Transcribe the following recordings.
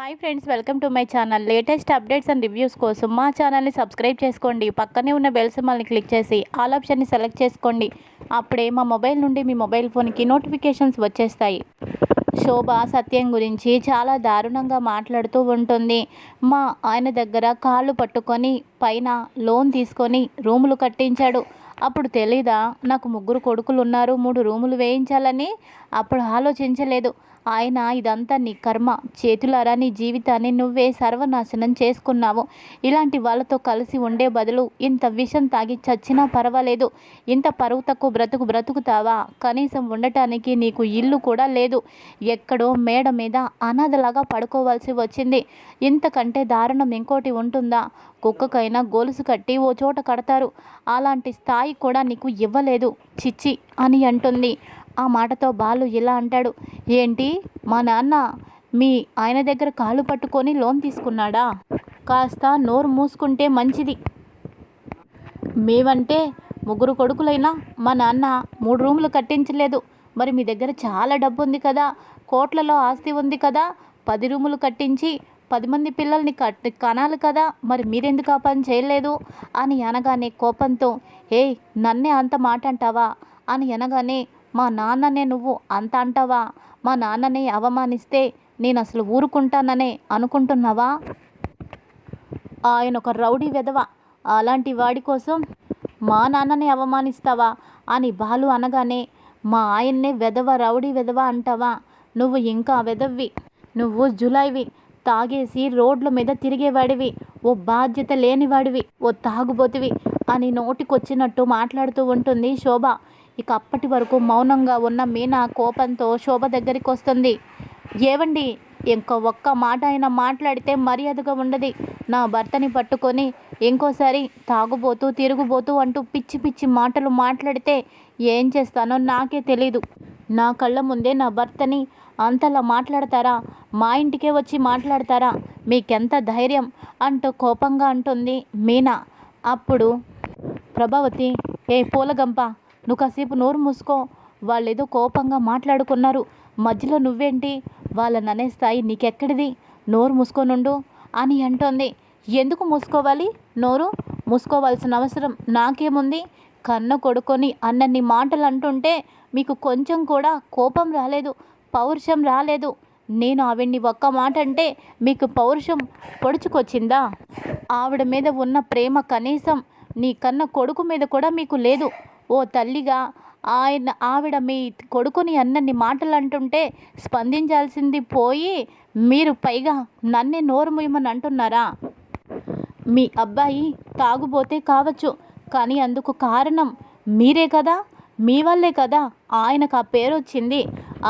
Hi friends welcome to my channel latest updates and reviews కోసం మా ఛానల్ని subscribe చేసుకోండి. పక్కనే ఉన్న బెల్ సింబల్ని క్లిక్ చేసి ఆల్ ఆప్షన్ని సెలెక్ట్ చేసుకోండి. అప్పుడే మా మొబైల్ నుండి మీ మొబైల్ ఫోన్కి నోటిఫికేషన్స్ వచ్చేస్తాయి. శోభ సత్యం గురించి చాలా దారుణంగా మాట్లాడుతూ ఉంటుంది. మా ఆయన దగ్గర కాళ్ళు పట్టుకొని పైన లోన్ తీసుకొని రూములు కట్టించాడు. అప్పుడు తెలీదా నాకు ముగ్గురు కొడుకులు ఉన్నారు మూడు రూములు వేయించాలని? అప్పుడు ఆలోచించలేదు. ఆయన ఇదంతా నీ కర్మ. చేతులారా నీ జీవితాన్ని నువ్వే సర్వనాశనం చేసుకున్నావు. ఇలాంటి వాళ్ళతో కలిసి ఉండే బదులు ఇంత విషం తాగి చచ్చినా పర్వాలేదు. ఇంత పరువు తక్కువ బ్రతుకు బ్రతుకుతావా? కనీసం ఉండటానికి నీకు ఇల్లు కూడా లేదు. ఎక్కడో మేడ మీద అనాథలాగా పడుకోవాల్సి వచ్చింది. ఇంతకంటే దారుణం ఇంకోటి ఉంటుందా? కుక్కకైనా గొలుసు కట్టి ఓ చోట కడతారు. అలాంటి స్థాయి కూడా నీకు ఇవ్వలేదు. చిచ్చి అని అంటుంది. ఆ మాటతో బాలు ఇలా అంటాడు ఏంటి? మా నాన్న మీ ఆయన దగ్గర కాళ్ళు పట్టుకొని లోన్ తీసుకున్నాడా? కాస్త నోరు మూసుకుంటే మంచిది. మేమంటే ముగ్గురు కొడుకులైనా మా నాన్న మూడు రూములు కట్టించలేదు. మరి మీ దగ్గర చాలా డబ్బు ఉంది కదా కోట్లలో ఆస్తి ఉంది కదా పది రూములు కట్టించి పది మంది పిల్లల్ని కట్ కనాలి కదా మరి మీరెందుకు ఆ పని చేయలేదు? అని అనగానే కోపంతో ఏయ్ నన్నే అంత మాట అంటావా? అని అనగానే మా నాన్ననే నువ్వు అంత అంటావా? మా నాన్నని అవమానిస్తే నేను అసలు ఊరుకుంటాననే అనుకుంటున్నావా? ఆయన ఒక రౌడీ వెధవ. అలాంటి వాడి కోసం మా నాన్నని అవమానిస్తావా? అని బాలు అనగానే మా ఆయన్నే వెధవ రౌడీ వెధవ అంటావా? నువ్వు ఇంకా వెధవ్వి. నువ్వు జులైవి. తాగేసి రోడ్ల మీద తిరిగేవాడివి. ఓ బాధ్యత లేనివాడివి. ఓ తాగుబోతివి అని నోటికొచ్చినట్టు మాట్లాడుతూ ఉంటుంది శోభ. ఇక అప్పటి వరకు మౌనంగా ఉన్న మీనా కోపంతో శోభ దగ్గరికి వస్తుంది. ఏవండి ఇంకో ఒక్క మాట అయినా మాట్లాడితే మర్యాదగా ఉండదు. నా భర్తని పట్టుకొని ఇంకోసారి తాగుబోతూ తిరుగుబోతూ అంటూ పిచ్చి పిచ్చి మాటలు మాట్లాడితే ఏం చేస్తానో నాకే తెలీదు. నా కళ్ళ ముందే నా భర్తని అంతలా మాట్లాడతారా? మా ఇంటికే వచ్చి మాట్లాడతారా? మీకెంత ధైర్యం? అంటూ కోపంగా అంటుంది మీనా. అప్పుడు ప్రభావతి ఏ పూలగంప నువ్వు కాసేపు నోరు మూసుకో. వాళ్ళు ఏదో కోపంగా మాట్లాడుకున్నారు. మధ్యలో నువ్వేంటి? వాళ్ళని అనే స్థాయి నీకెక్కడిది? నోరు మూసుకోనుండు అని అంటోంది. ఎందుకు మూసుకోవాలి? నోరు మూసుకోవాల్సిన అవసరం నాకేముంది? కన్న కొడుకొని అన్నన్ని మాటలు అంటుంటే మీకు కొంచెం కూడా కోపం రాలేదు పౌరుషం రాలేదు. నేను ఆవిడ్ని ఒక్క మాట అంటే మీకు పౌరుషం పొడుచుకొచ్చిందా? ఆవిడ మీద ఉన్న ప్రేమ కనీసం నీ కన్న కొడుకు మీద కూడా మీకు లేదు. ఓ తల్లిగా ఆయన ఆవిడ మీ కొడుకుని అన్నన్ని మాటలు అంటుంటే స్పందించాల్సింది పోయి మీరు పైగా నన్నే నోరు ముయ్యమని అంటున్నారా? మీ అబ్బాయి తాగుబోతే కావచ్చు కానీ అందుకు కారణం మీరే కదా మీ వల్లే కదా ఆయనకు ఆ పేరు వచ్చింది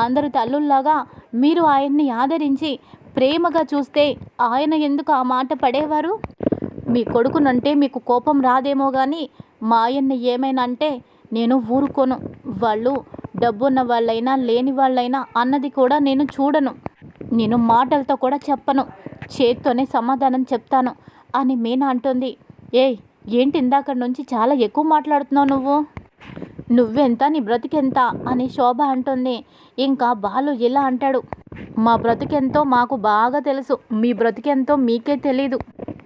అందరు తల్లుల్లాగా మీరు ఆయన్ని ఆదరించి ప్రేమగా చూస్తే ఆయన ఎందుకు ఆ మాట పడేవారు? మీ కొడుకునంటే మీకు కోపం రాదేమో కానీ మా ఆయన్ని ఏమైనా అంటే నేను ఊరుకోను. వాళ్ళు డబ్బున్న వాళ్ళైనా లేని వాళ్ళైనా అన్నది కూడా నేను చూడను. నేను మాటలతో కూడా చెప్పను. చేత్తోనే సమాధానం చెప్తాను అని మీనా అంటుంది. ఏయ్ ఏంటి ఇందాక నుంచి చాలా ఎక్కువ మాట్లాడుతున్నావు నువ్వు? నువ్వెంత? నీ బ్రతికెంత? అని శోభ అంటుంది. ఇంకా బాలు ఇలా అంటాడు. మా బ్రతికెంతో మాకు బాగా తెలుసు. మీ బ్రతికెంతో మీకే తెలీదు.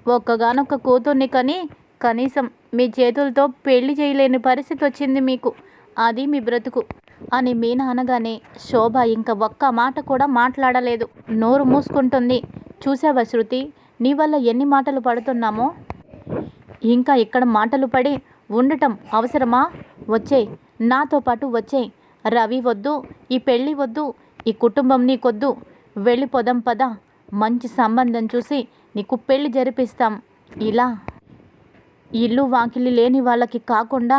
ఒక్కగానొక్క కూతుర్ని కని కనీసం మీ చేతులతో పెళ్ళి చేయలేని పరిస్థితి వచ్చింది మీకు. అది మీ బ్రతుకు. అని మీ నాన్నగానే శోభ ఇంకా ఒక్క మాట కూడా మాట్లాడలేదు. నోరు మూసుకుంటుంది. చూసావా శృతి? నీ వల్ల ఎన్ని మాటలు పడుతున్నామో? ఇంకా ఇక్కడ మాటలు పడి ఉండటం అవసరమా? వచ్చే. నాతో పాటు వచ్చే. రవి వద్దు ఈ పెళ్ళి వద్దు ఈ కుటుంబం నీకొద్దు. వెళ్ళిపోదాం పద. మంచి సంబంధం చూసి నీకు పెళ్ళి జరిపిస్తాం. ఇలా ఇల్లు వాకిలి లేని వాళ్ళకి కాకుండా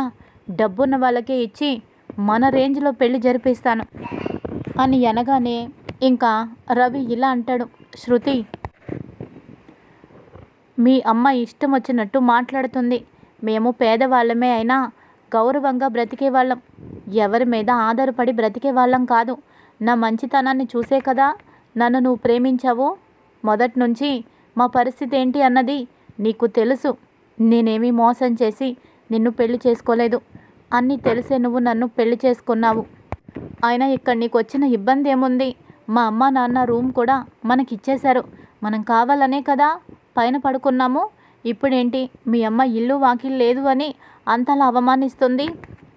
డబ్బున్న వాళ్ళకే ఇచ్చి మన రేంజ్లో పెళ్ళి జరిపిస్తాను. అని అనగానే ఇంకా రవి ఇలా అంటాడు. శృతి మీ అమ్మ ఇష్టం వచ్చినట్టు మాట్లాడుతుంది. మేము పేదవాళ్ళమే అయినా గౌరవంగా బ్రతికే వాళ్ళం. ఎవరి మీద ఆధారపడి బ్రతికే వాళ్ళం కాదు. నా మంచితనాన్ని చూసే కదా నన్ను నువ్వు ప్రేమించావు. మొదటి నుంచి మా పరిస్థితి ఏంటి అన్నది నీకు తెలుసు. నేనేమీ మోసం చేసి నిన్ను పెళ్ళి చేసుకోలేదు. అన్నీ తెలిసే నువ్వు నన్ను పెళ్ళి చేసుకున్నావు. అయినా ఇక్కడ నీకు వచ్చిన ఇబ్బంది ఏముంది? మా అమ్మ నాన్న రూమ్ కూడా మనకిచ్చేశారు. మనం కావాలనే కదా? పైన పడుకున్నాము. ఇప్పుడేంటి? మీ అమ్మ ఇల్లు వాకిల్ లేదు అని అంతలా అవమానిస్తుంది.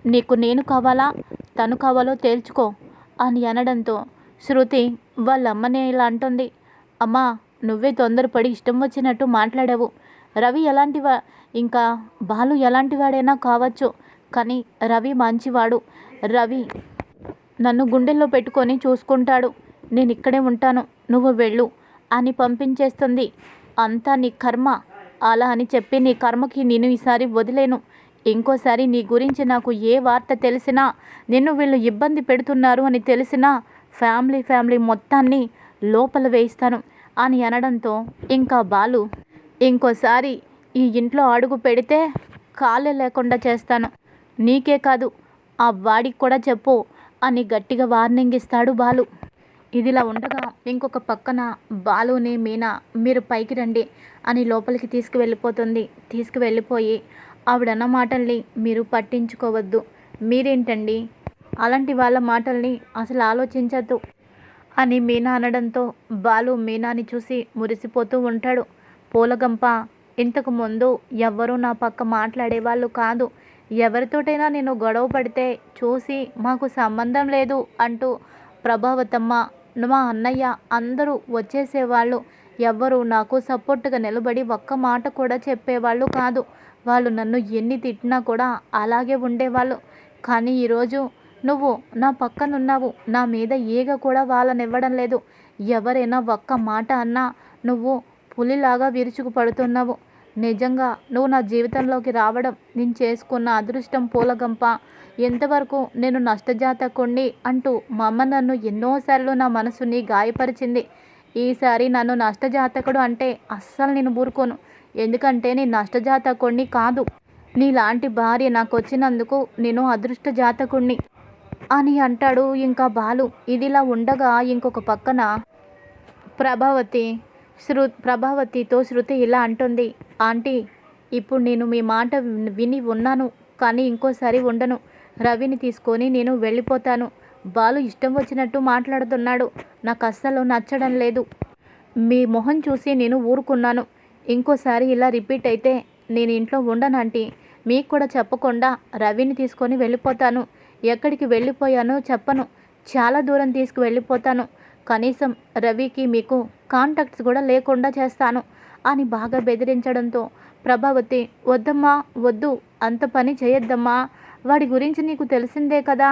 నీకు నేను కావాలా? తను కావాలో తేల్చుకో అని అనడంతో శృతి వాళ్ళమ్మనే ఇలా అంటుంది. అమ్మా నువ్వే తొందరపడి ఇష్టం వచ్చినట్టు మాట్లాడావు. రవి ఎలాంటి వా ఇంకా బాలు ఎలాంటి వాడైనా కావచ్చు కానీ రవి మంచివాడు. రవి నన్ను గుండెల్లో పెట్టుకొని చూసుకుంటాడు. నేను ఇక్కడే ఉంటాను నువ్వు వెళ్ళు అని పంపించేస్తుంది. అంతా నీ కర్మ. అలా అని చెప్పి నీ కర్మకి నేను ఈసారి వదిలేను. ఇంకోసారి నీ గురించి నాకు ఏ వార్త తెలిసినా నిన్ను వీళ్ళు ఇబ్బంది పెడుతున్నారు అని తెలిసినా ఫ్యామిలీ ఫ్యామిలీ మొత్తాన్ని లోపల వేయిస్తాను అని అనడంతో ఇంకా బాలు ఇంకోసారి ఈ ఇంట్లో అడుగు పెడితే కాళ్ళు లేకుండా చేస్తాను. నీకే కాదు ఆ వాడికి కూడా చెప్పు అని గట్టిగా వార్నింగ్ ఇస్తాడు బాలు. ఇదిలా ఉండగా ఇంకొక పక్కన బాలుని మీనా మీరు పైకి రండి అని లోపలికి తీసుకువెళ్ళిపోతుంది. తీసుకువెళ్ళిపోయి ఆవిడన్న మాటల్ని మీరు పట్టించుకోవద్దు. మీరేంటండి? అలాంటి వాళ్ళ మాటల్ని అసలు ఆలోచించద్దు అని మీనా అనడంతో బాలు మీనాని చూసి మురిసిపోతూ ఉంటాడు. పూలగంప ఇంతకు ముందు ఎవ్వరూ నా పక్క మాట్లాడేవాళ్ళు కాదు. ఎవరితోటైనా నేను గొడవ పడితే చూసి మాకు సంబంధం లేదు అంటూ ప్రభావతమ్మ మా అన్నయ్య అందరూ వచ్చేసేవాళ్ళు. ఎవ్వరూ నాకు సపోర్ట్గా నిలబడి ఒక్క మాట కూడా చెప్పేవాళ్ళు కాదు. వాళ్ళు నన్ను ఎన్ని తిట్టినా కూడా అలాగే ఉండేవాళ్ళు. కానీ ఈరోజు నువ్వు నా పక్కనున్నావు. నా మీద ఈగ కూడా వాళ్ళనివ్వడం లేదు. ఎవరైనా ఒక్క మాట అన్నా నువ్వు పులిలాగా విరుచుకు పడుతున్నావు. నిజంగా నువ్వు నా జీవితంలోకి రావడం నేను చేసుకున్న అదృష్టం పూలగంప. ఎంతవరకు నేను నష్టజాతకుణ్ణి అంటూ మా అమ్మ నన్ను ఎన్నోసార్లు నా మనసుని గాయపరిచింది. ఈసారి నన్ను నష్టజాతకుడు అంటే అస్సలు నేను ఊరుకోను. ఎందుకంటే నేను నష్టజాతకుణ్ణి కాదు. నీలాంటి భార్య నాకు వచ్చినందుకు నేను అదృష్ట జాతకుణ్ణి అని అంటాడు ఇంకా బాలు. ఇదిలా ఉండగా ఇంకొక పక్కన ప్రభావతి. శృ ప్రభావతితో శృతి ఇలా అంటుంది. ఆంటీ ఇప్పుడు నేను మీ మాట విని ఉన్నాను కానీ ఇంకోసారి ఉండను. రవిని తీసుకొని నేను వెళ్ళిపోతాను. బాలు ఇష్టం వచ్చినట్టు మాట్లాడుతున్నాడు. నాకు అస్సలు నచ్చడం లేదు. మీ మొహం చూసి నేను ఊరుకున్నాను. ఇంకోసారి ఇలా రిపీట్ అయితే నేను ఇంట్లో ఉండనంటీ మీకు కూడా చెప్పకుండా రవిని తీసుకొని వెళ్ళిపోతాను. ఎక్కడికి వెళ్ళిపోయానో చెప్పను. చాలా దూరం తీసుకు వెళ్ళిపోతాను. కనీసం రవికి మీకు కాంటాక్ట్స్ కూడా లేకుండా చేస్తాను అని బాగా బెదిరించడంతో ప్రభావతి వద్దమ్మా వద్దు అంత పని చేయొద్దమ్మా. వాడి గురించి నీకు తెలిసిందే కదా.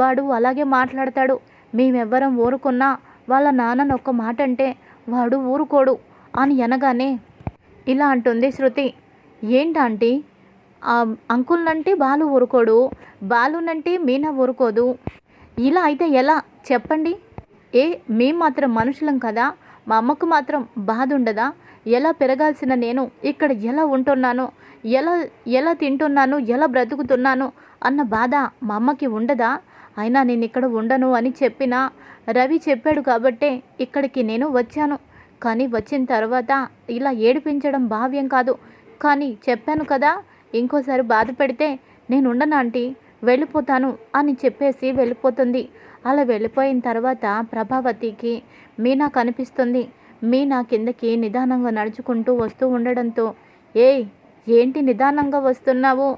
వాడు అలాగే మాట్లాడతాడు. మేమెవ్వరం ఊరుకున్నా వాళ్ళ నాన్నను ఒక్క మాట అంటే వాడు ఊరుకోడు అని అనగానే ఇలా అంటుంది శృతి. ఏంటంటీ అంకుల్నంటే బాలు ఊరుకోడు. బాలునంటే మీనా ఊరుకోదు. ఇలా అయితే ఎలా? చెప్పండి. ఏ మేం మాత్రం మనుషులం కదా? మా అమ్మకు మాత్రం బాధ ఉండదా? ఎలా పెరగాల్సిన నేను ఇక్కడ ఎలా ఉంటున్నాను? ఎలా ఎలా తింటున్నాను? ఎలా బ్రతుకుతున్నాను? అన్న బాధ మా అమ్మకి ఉండదా? అయినా నేను ఇక్కడ ఉండను అని చెప్పినా రవి చెప్పాడు కాబట్టే ఇక్కడికి నేను వచ్చాను. కానీ వచ్చిన తర్వాత ఇలా ఏడిపించడం భావ్యం కాదు. కానీ చెప్పాను కదా ఇంకోసారి బాధ పెడితే నేను ఉండను ఆంటీ? వెళ్ళిపోతాను అని చెప్పేసి వెళ్ళిపోతుంది. అలా వెళ్ళిపోయిన తర్వాత ప్రభావతికి మీనా కనిపిస్తుంది. మీనా కిందకి నిదానంగా నడుచుకుంటూ వస్తూ ఉండడంతో ఏయ్ ఏంటి నిదానంగా వస్తున్నావు?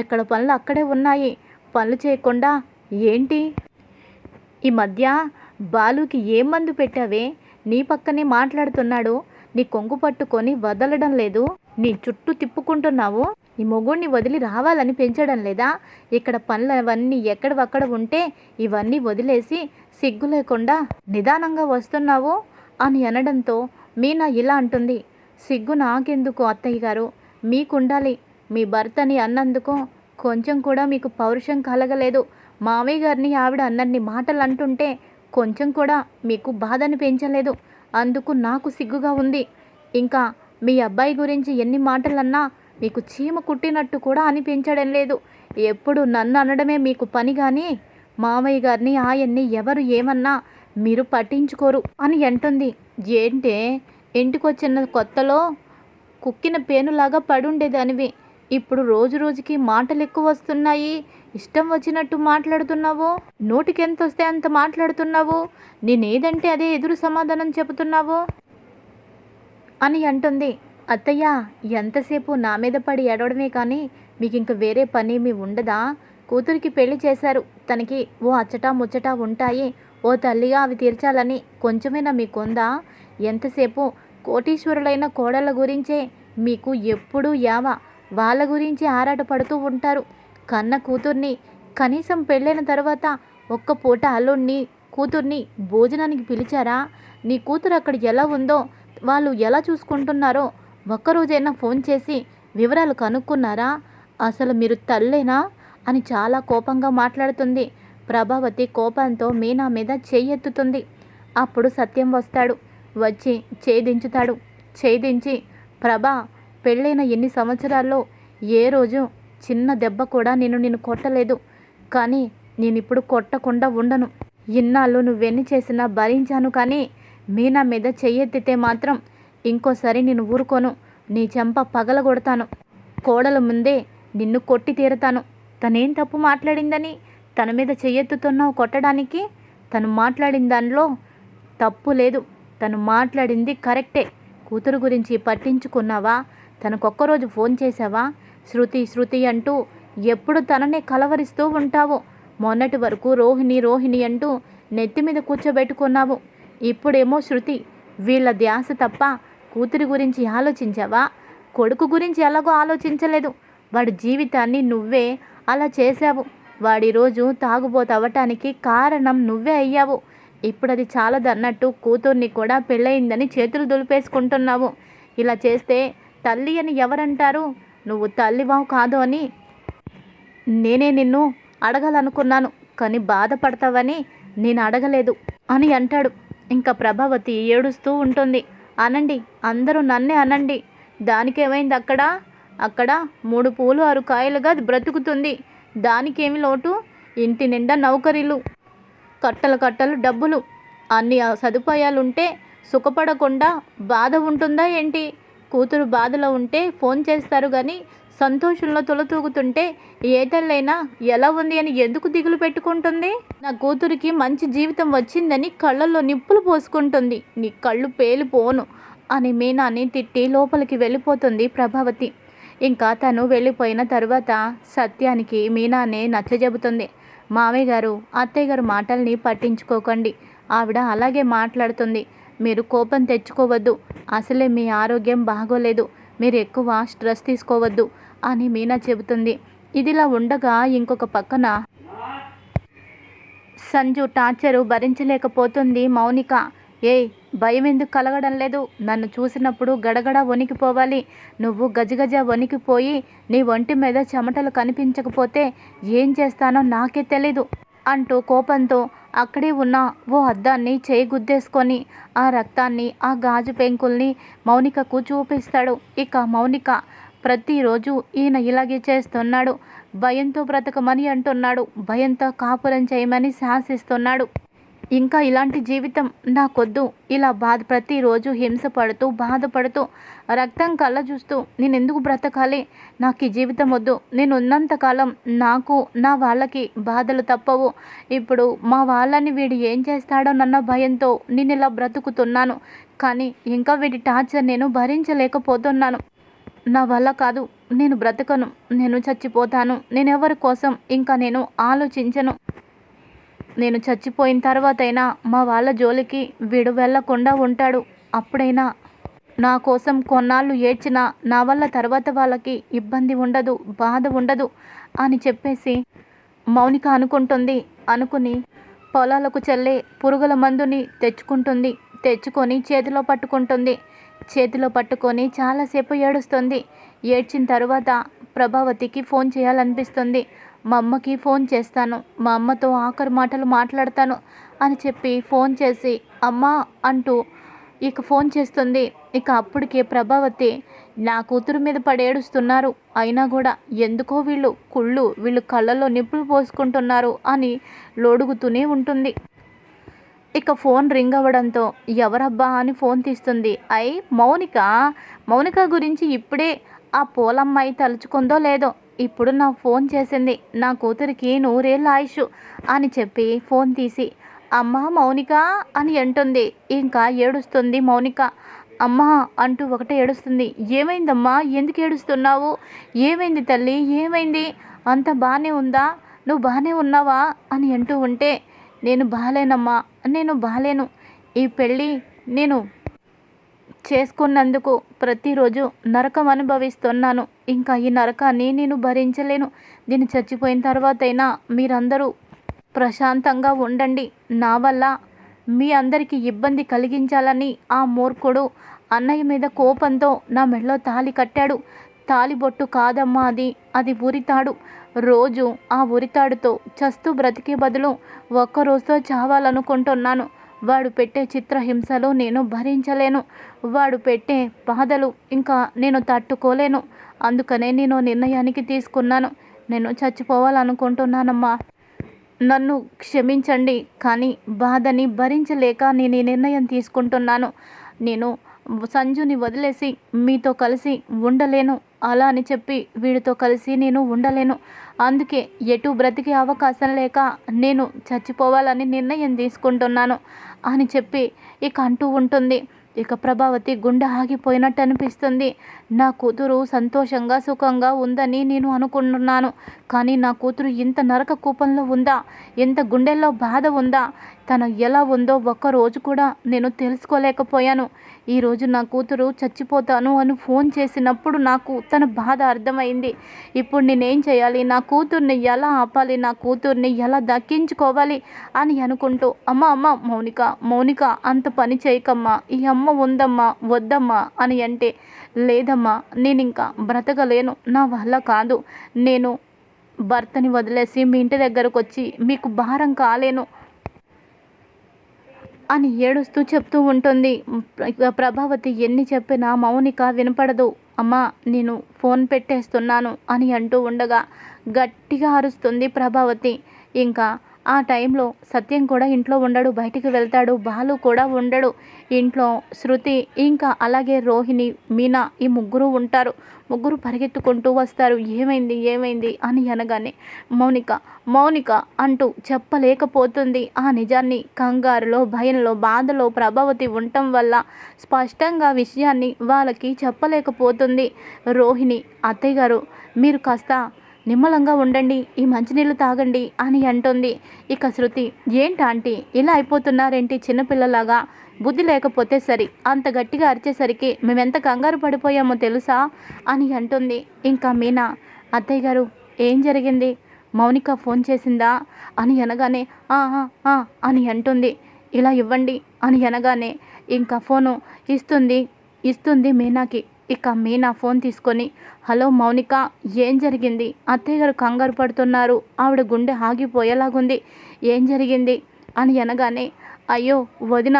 ఎక్కడ పనులు అక్కడే ఉన్నాయి? పనులు చేయకుండా ఏంటి? ఈ మధ్య బాలుకి ఏం మందు పెట్టావే? నీ పక్కనే మాట్లాడుతున్నాడు. నీ కొంగు పట్టుకొని వదలడం లేదు. నీ చుట్టూ తిప్పుకుంటున్నావు. ఈ మొగుడిని వదిలి రావాలని పెంచడం లేదా? ఇక్కడ పనులు అవన్నీ ఎక్కడవక్కడ ఉంటే ఇవన్నీ వదిలేసి సిగ్గు లేకుండా నిదానంగా వస్తున్నావు? అని అనడంతో మీనా ఇలా అంటుంది. సిగ్గు నాకెందుకు అత్తయ్య గారు? మీకుండాలి. మీ భర్తని అన్నందుకు కొంచెం కూడా మీకు పౌరుషం కలగలేదు. మామయ్య గారిని ఆవిడ అన్నన్ని మాటలు అంటుంటే కొంచెం కూడా మీకు బాధను పెంచలేదు. అందుకు నాకు సిగ్గుగా ఉంది. ఇంకా మీ అబ్బాయి గురించి ఎన్ని మాటలన్నా మీకు చీమ కుట్టినట్టు కూడా అనిపించడం లేదు. ఎప్పుడు నన్ను అనడమే మీకు పని కానీ మామయ్య గారిని ఆయన్ని ఎవరు ఏమన్నా మీరు పట్టించుకోరు అని అంటుంది. ఏంటే ఇంటికొచ్చిన కొత్తలో కుక్కిన పేనులాగా పడుండేదానివి. ఇప్పుడు రోజు రోజుకి మాటలు ఎక్కువ వస్తున్నాయి. ఇష్టం వచ్చినట్టు మాట్లాడుతున్నావు. నోటికి ఎంత వస్తే అంత మాట్లాడుతున్నావు. నేనేదంటే అదే ఎదురు సమాధానం చెబుతున్నావు అని అంటుంది. అత్తయ్య ఎంతసేపు నా మీద పడి ఏడవడమే కానీ మీకు ఇంక వేరే పని మీ ఉండదా? కూతురికి పెళ్ళి చేశారు. తనకి ఓ అచ్చటా ముచ్చటా ఉంటాయి. ఓ తల్లిగా అవి తీర్చాలని కొంచెమైనా మీకుందా? ఎంతసేపు కోటీశ్వరులైన కోడళ్ళ గురించే మీకు ఎప్పుడూ యావ వాళ్ళ గురించి ఆరాటపడుతూ ఉంటారు. కన్న కూతుర్ని కనీసం పెళ్ళైన తర్వాత ఒక్క పూట అల్లుడిని కూతుర్ని భోజనానికి పిలిచారా? నీ కూతురు అక్కడ ఎలా ఉందో వాళ్ళు ఎలా చూసుకుంటున్నారో ఒక్కరోజైనా ఫోన్ చేసి వివరాలు కనుక్కున్నారా? అసలు మీరు తల్లేనా? అని చాలా కోపంగా మాట్లాడుతుంది. ప్రభావతి కోపంతో మీనా మీద చేయెత్తుతుంది అప్పుడు సత్యం వస్తాడు. వచ్చి ఛేదించుతాడు. ఛేదించి ప్రభా పెళ్ళైన ఎన్ని సంవత్సరాల్లో ఏ రోజు చిన్న దెబ్బ కూడా నేను నిన్ను కొట్టలేదు. కానీ నేను ఇప్పుడు కొట్టకుండా ఉండను. ఇన్నాళ్ళు నువ్వెన్ని చేసినా భరించాను కానీ మీనా మీద చెయ్యెత్తితే మాత్రం ఇంకోసారి నేను ఊరుకోను. నీ చెంప పగలగొడతాను. కోడల ముందే నిన్ను కొట్టి తీరతాను. తనేం తప్పు మాట్లాడిందని? తన మీద చెయ్యెత్తుతున్నావు కొట్టడానికి? తను మాట్లాడిన దానిలో తప్పు లేదు. తను మాట్లాడింది కరెక్టే. కూతురు గురించి పట్టించుకున్నావా? తనకొక్కరోజు ఫోన్ చేసావా శృతి శృతి అంటూ ఎప్పుడు తననే కలవరిస్తూ ఉంటావు. మొన్నటి వరకు రోహిణి రోహిణి అంటూ నెత్తి మీద కూర్చోబెట్టుకున్నావు. ఇప్పుడేమో శృతి వీళ్ళ ధ్యాస తప్ప కూతురి గురించి ఆలోచించావా? కొడుకు గురించి ఎలాగో ఆలోచించలేదు. వాడి జీవితాన్ని నువ్వే అలా చేశావు. వాడి రోజు తాగుబోతు కారణం నువ్వే అయ్యావు. ఇప్పుడు అది చాలదన్నట్టు కూతుర్ని కూడా పెళ్ళయిందని చేతులు దులిపేసుకుంటున్నావు. ఇలా చేస్తే తల్లి అని ఎవరంటారు? నువ్వు తల్లివావు కాదు అని నేనే నిన్ను అడగాలనుకున్నాను. కానీ బాధపడతావని నేను అడగలేదు అని అంటాడు. ఇంకా ప్రభావతి ఏడుస్తూ ఉంటుంది. అనండి అందరూ నన్నే అనండి. దానికేమైంది అక్కడ? అక్కడ మూడు పూలు ఆరు కాయలుగా అది బ్రతుకుతుంది. దానికేమి లోటు? ఇంటి నిండా నౌకరీలు కట్టలు కట్టలు డబ్బులు. అన్ని సదుపాయాలుంటే సుఖపడకుండా బాధ ఉంటుందా ఏంటి? కూతురు బాధలో ఉంటే ఫోన్ చేస్తారు కానీ సంతోషంలో తొలతూగుతుంటే ఏ తల్లైనా ఎలా ఉంది అని ఎందుకు దిగులు పెట్టుకుంటుంది? నా కూతురికి మంచి జీవితం వచ్చిందని కళ్ళల్లో నిప్పులు పోసుకుంటుంది. నీ కళ్ళు పేలిపోను అని మీనాని తిట్టి లోపలికి వెళ్ళిపోతుంది ప్రభావతి. ఇంకా తను వెళ్ళిపోయిన తర్వాత సత్యానికి మీనానే నచ్చజెబుతుంది మామయ్య గారు అత్తయ్య గారు మాటల్ని పట్టించుకోకండి. ఆవిడ అలాగే మాట్లాడుతుంది. మీరు కోపం తెచ్చుకోవద్దు. అసలే మీ ఆరోగ్యం బాగోలేదు. మీరు ఎక్కువ స్ట్రెస్ తీసుకోవద్దు. అని మీనా చెబుతుంది. ఇదిలా ఉండగా ఇంకొక పక్కన సంజు టార్చరు భరించలేకపోతుంది మౌనిక. ఏయ్ భయం ఎందుకు కలగడం లేదు. నన్ను చూసినప్పుడు గడగడ వణికిపోవాలి. నువ్వు గజగజ వణికిపోయి నీ ఒంటి మీద చెమటలు కనిపించకపోతే ఏం చేస్తానో నాకే తెలీదు అంటూ కోపంతో అక్కడే ఉన్న ఓ అద్దాన్ని చేయి గుద్దేసుకొని ఆ రక్తాన్ని ఆ గాజు పెంకుల్ని మౌనికకు చూపిస్తాడు. ఇక మౌనిక ప్రతిరోజు ఈయన ఇలాగే చేస్తున్నాడు. భయంతో బ్రతకమని అంటున్నాడు. భయంతో కాపురం చేయమని శాసిస్తున్నాడు. ఇంకా ఇలాంటి జీవితం నాకొద్దు. ఇలా బాధ ప్రతిరోజు హింస పడుతూ బాధపడుతూ రక్తం కళ్ళ చూస్తూ నేను ఎందుకు బ్రతకాలి? నాకు ఈ జీవితం వద్దు. నేను ఉన్నంతకాలం నాకు నా వాళ్ళకి బాధలు తప్పవు. ఇప్పుడు మా వాళ్ళని వీడు ఏం చేస్తాడో నన్న భయంతో నేను ఇలా బ్రతుకుతున్నాను. కానీ ఇంకా వీడి టార్చర్ నేను భరించలేకపోతున్నాను. నా వల్ల కాదు. నేను బ్రతకను. నేను చచ్చిపోతాను. నేను ఎవరి కోసం ఇంకా నేను ఆలోచించను. నేను చచ్చిపోయిన తర్వాతైనా మా వాళ్ళ జోలికి వీడు వెళ్ళకుండా ఉంటాడు. అప్పుడైనా నా కోసం కొన్నాళ్ళు ఏడ్చినా నా వల్ల తర్వాత వాళ్ళకి ఇబ్బంది ఉండదు బాధ ఉండదు అని చెప్పేసి మౌనిక అనుకుంటుంది. అనుకుని పొలాలకు చల్లే పురుగుల మందుని తెచ్చుకుంటుంది. తెచ్చుకొని చేతిలో పట్టుకుంటుంది. చేతిలో పట్టుకొని చాలాసేపు ఏడుస్తుంది. ఏడ్చిన తర్వాత ప్రభావతికి ఫోన్ చేయాలనిపిస్తుంది. మా అమ్మకి ఫోన్ చేస్తాను. మా అమ్మతో ఆఖరి మాటలు మాట్లాడతాను అని చెప్పి ఫోన్ చేసి అమ్మ అంటూ ఇక ఫోన్ చేస్తుంది. ఇక అప్పటికే ప్రభావతి నా కూతురు మీద పడేడుస్తున్నారు అయినా కూడా ఎందుకో వీళ్ళు కుళ్ళు వీళ్ళు కళ్ళల్లో నిప్పులు పోసుకుంటున్నారు అని లోడుగుతూనే ఉంటుంది. ఇక ఫోన్ రింగ్ అవ్వడంతో ఎవరబ్బా అని ఫోన్ తీస్తుంది. అయి మౌనిక మౌనిక గురించి ఇప్పుడే ఆ పూలమ్మాయి తలుచుకుందో లేదో ఇప్పుడు నా ఫోన్ చేసింది. నా కూతురికి నూరేళ్ళ ఆయుష్ అని చెప్పి ఫోన్ తీసి అమ్మ మౌనిక అని అంటుంది. ఇంకా ఏడుస్తుంది మౌనిక. అమ్మా అంటూ ఒకటే ఏడుస్తుంది. ఏమైందమ్మా? ఎందుకు ఏడుస్తున్నావు? ఏమైంది తల్లి? ఏమైంది? అంత బాగానే ఉందా? నువ్వు బాగానే ఉన్నావా? అని అంటూ ఉంటే నేను బాగాలేనమ్మా నేను బాగాలేను ఈ పెళ్ళి నేను చేసుకున్నందుకు ప్రతిరోజు నరకం అనుభవిస్తున్నాను. ఇంకా ఈ నరకాన్ని నేను భరించలేను. దీన్ని చచ్చిపోయిన తర్వాతైనా మీరందరూ ప్రశాంతంగా ఉండండి. నా వల్ల మీ అందరికీ ఇబ్బంది కలిగించాలని ఆ మూర్ఖుడు అన్నయ్య మీద కోపంతో నా మెడలో తాళి కట్టాడు. తాలిబొట్టు కాదమ్మా అది. అది ఉరితాడు రోజు ఆ ఉరితాడుతో చస్తూ బ్రతికే బదులు ఒక్క రోజుతో చావాలనుకుంటున్నాను. వాడు పెట్టే చిత్రహింసలు నేను భరించలేను. వాడు పెట్టే బాధలు ఇంకా నేను తట్టుకోలేను. అందుకనే నేను నిర్ణయానికి తీసుకున్నాను. నేను చచ్చిపోవాలనుకుంటున్నానమ్మా. నన్ను క్షమించండి కానీ బాధని భరించలేక నేను ఈ నిర్ణయం తీసుకుంటున్నాను. నేను సంజుని వదిలేసి మీతో కలిసి ఉండలేను. అలా అని చెప్పి వీడితో కలిసి నేను ఉండలేను. అందుకే ఎటు బ్రతికే అవకాశం లేక నేను చచ్చిపోవాలని నిర్ణయం తీసుకుంటున్నాను అని చెప్పి ఇక అంటూ ఉంటుంది. ఇక ప్రభావతి గుండె ఆగిపోయినట్టు అనిపిస్తుంది. నా కూతురు సంతోషంగా సుఖంగా ఉందని నేను అనుకుంటున్నాను. కానీ నా కూతురు ఇంత నరక కూపంలో ఉందా? ఎంత గుండెల్లో బాధ ఉందా? తను ఎలా ఉందో ఒక్క రోజు కూడా నేను తెలుసుకోలేకపోయాను. ఈరోజు నా కూతురు చచ్చిపోతాను అని ఫోన్ చేసినప్పుడు నాకు తన బాధ అర్థమైంది. ఇప్పుడు నేనేం చేయాలి? నా కూతుర్ని ఎలా ఆపాలి? నా కూతుర్ని ఎలా దక్కించుకోవాలి? అని అనుకుంటూ అమ్మ అమ్మ మౌనిక మౌనిక అంత పని చేయకమ్మా. ఈ అమ్మ ఉందమ్మా వద్దమ్మా అని అంటే లేదమ్మా నేను ఇంకా బ్రతకలేను. నా వల్ల కాదు. నేను భర్తని వదిలేసి మీ ఇంటి దగ్గరకు వచ్చి మీకు భారం కాలేను. అని ఏడుస్తూ చెప్తూ ఉంటుంది. ప్రభావతి ఎన్ని చెప్పినా మౌనిక వినపడదు. అమ్మా నేను ఫోన్ పెట్టేస్తున్నాను అని అంటూ ఉండగా గట్టిగా అరుస్తుంది ప్రభావతి. ఇంకా ఆ టైంలో సత్యం కూడా ఇంట్లో ఉండడు బయటికి వెళ్తాడు బాలు కూడా ఉండడు. ఇంట్లో శృతి ఇంకా అలాగే రోహిణి మీనా ఈ ముగ్గురు ఉంటారు. ముగ్గురు పరిగెత్తుకుంటూ వస్తారు. ఏమైంది ఏమైంది అని అనగానే మౌనిక మౌనిక అంటూ చెప్పలేకపోతుంది. ఆ నిజాన్ని కంగారులో భయంలో బాధలో ప్రభావతి ఉండటం వల్ల స్పష్టంగా విషయాన్ని వాళ్ళకి చెప్పలేకపోతుంది. రోహిణి అత్తయ్య గారు మీరు కాస్త నిమ్మలంగా ఉండండి ఈ మంచినీళ్ళు తాగండి అని అంటుంది. ఇక శృతి ఏంటాంటీ ఇలా అయిపోతున్నారేంటి చిన్నపిల్లలాగా? బుద్ధి లేకపోతే సరి అంత గట్టిగా అరిచేసరికి మేమెంత కంగారు పడిపోయామో తెలుసా? అని అంటుంది. ఇంకా మీనా అత్తయ్య గారు ఏం జరిగింది? మౌనిక ఫోన్ చేసిందా? అని అనగానే అని అంటుంది. ఇలా ఇవ్వండి అని అనగానే ఇంకా ఫోను ఇస్తుంది ఇస్తుంది మీనాకి ఇక మీనా ఫోన్ తీసుకొని హలో మౌనిక ఏం జరిగింది? అత్తయ్య గారు కంగారు పడుతున్నారు. ఆవిడ గుండె ఆగిపోయేలాగుంది. ఏం జరిగింది? అని అనగానే అయ్యో వదిన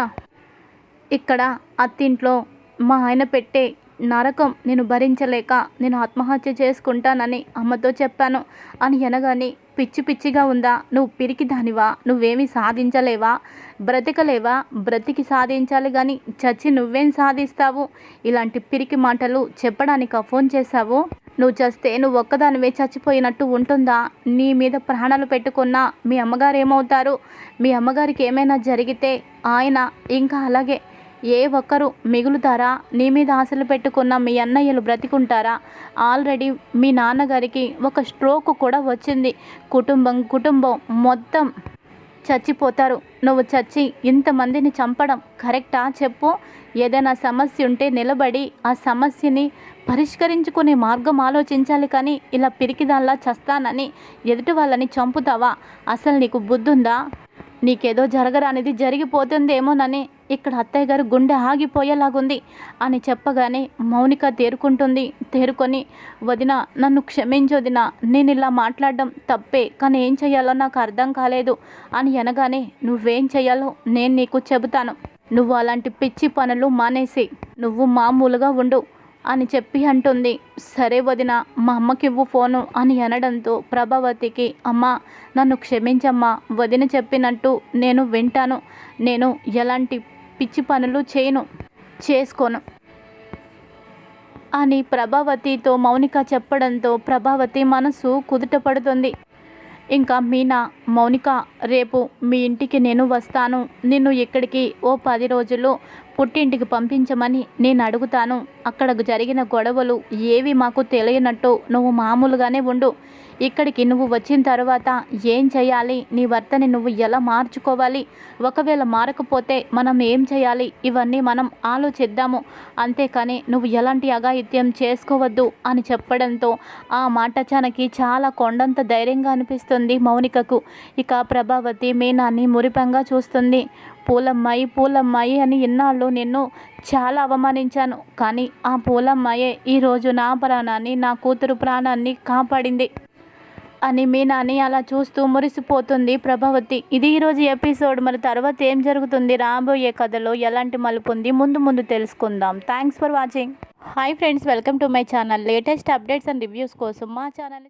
ఇక్కడ అత్తింట్లో మా ఆయన పెట్టే నరకం నేను భరించలేక నేను ఆత్మహత్య చేసుకుంటానని అమ్మతో చెప్పాను అని అనగానే పిచ్చి పిచ్చిగా ఉందా? నువ్వు పిరికి దానివా? నువ్వేమీ సాధించలేవా? బ్రతికలేవా? బ్రతికి సాధించాలి కానీ చచ్చి నువ్వేం సాధిస్తావు? ఇలాంటి పిరికి మాటలు చెప్పడానికి ఫోన్ చేశావు? నువ్వు చస్తే నువ్వు ఒక్కదానివే చచ్చిపోయినట్టు ఉంటుందా? నీ మీద ప్రాణాలు పెట్టుకున్నా మీ అమ్మగారు ఏమవుతారు? మీ అమ్మగారికి ఏమైనా జరిగితే ఆయన ఇంకా అలాగే ఏ ఒక్కరు మిగులుతారా? నీ మీద ఆశలు పెట్టుకున్న మీ అన్నయ్యలు బ్రతికుంటారా? ఆల్రెడీ మీ నాన్నగారికి ఒక స్ట్రోక్ కూడా వచ్చింది. కుటుంబం కుటుంబం మొత్తం చచ్చిపోతారు. నువ్వు చచ్చి ఇంతమందిని చంపడం కరెక్టా చెప్పు? ఏదైనా సమస్య ఉంటే నిలబడి ఆ సమస్యని పరిష్కరించుకునే మార్గం ఆలోచించాలి కానీ ఇలా పిరికిదాల్లా చస్తానని ఎదుటి వాళ్ళని చంపుతావా? అసలు నీకు బుద్ధుందా? నీకేదో జరగరానిది జరిగిపోతుందేమోనని ఇక్కడ అత్తయ్య గారు గుండె ఆగిపోయేలాగుంది అని చెప్పగానే మౌనిక తేరుకుంటుంది. తేరుకొని వదిన నన్ను క్షమించొదిన నేను ఇలా మాట్లాడడం తప్పే కానీ ఏం చేయాలో నాకు అర్థం కాలేదు అని అనగానే నువ్వేం చేయాలో నేను నీకు చెబుతాను. నువ్వు అలాంటి పిచ్చి పనులు మానేసి నువ్వు మామూలుగా ఉండు అని చెప్పి అంటుంది. సరే వదిన మా అమ్మకి ఇవ్వు ఫోను అని అనడంతో ప్రభావతికి అమ్మ నన్ను క్షమించమ్మా వదిన చెప్పినట్టు నేను వింటాను. నేను ఎలాంటి పిచ్చి పనులు చేయను చేసుకోను. అని ప్రభావతితో మౌనిక చెప్పడంతో ప్రభావతి మనసు కుదుట పడుతుంది ఇంకా మీనా మౌనిక రేపు మీ ఇంటికి నేను వస్తాను. నిన్ను ఇక్కడికి ఓ పది రోజులు పుట్టింటికి పంపించమని నేను అడుగుతాను. అక్కడ జరిగిన గొడవలు ఏవి మాకు తెలియనట్టు నువ్వు మామూలుగానే ఉండు. ఇక్కడికి నువ్వు వచ్చిన తర్వాత ఏం చేయాలి? నీ భర్తని నువ్వు ఎలా మార్చుకోవాలి? ఒకవేళ మారకపోతే మనం ఏం చేయాలి? ఇవన్నీ మనం ఆలోచిద్దాము. అంతేకాని నువ్వు ఎలాంటి అఘాయిత్యం చేసుకోవద్దు అని చెప్పడంతో ఆ మాట చనకి చాలా కొండంత ధైర్యంగా అనిపిస్తుంది మౌనికకు. ఇక ప్రభావతి మీనాన్ని మురిపంగా చూస్తుంది. పూలమ్మాయి పూలమ్మాయి అని ఇన్నాళ్ళు నిన్ను చాలా అవమానించాను. కానీ ఆ పూలమ్మాయే ఈరోజు నా ప్రాణాన్ని నా కూతురు ప్రాణాన్ని కాపాడింది. అని మీనాని అలా చూస్తూ మురిసిపోతుంది ప్రభావతి. ఇది ఈరోజు ఎపిసోడ్. మరి తర్వాత ఏం జరుగుతుంది? రాబోయే కథలో ఎలాంటి మలుపు ఉంది? ముందు ముందు తెలుసుకుందాం. Thanks for watching hi friends welcome to my channel latest updates and reviews కోసం మా ఛానల్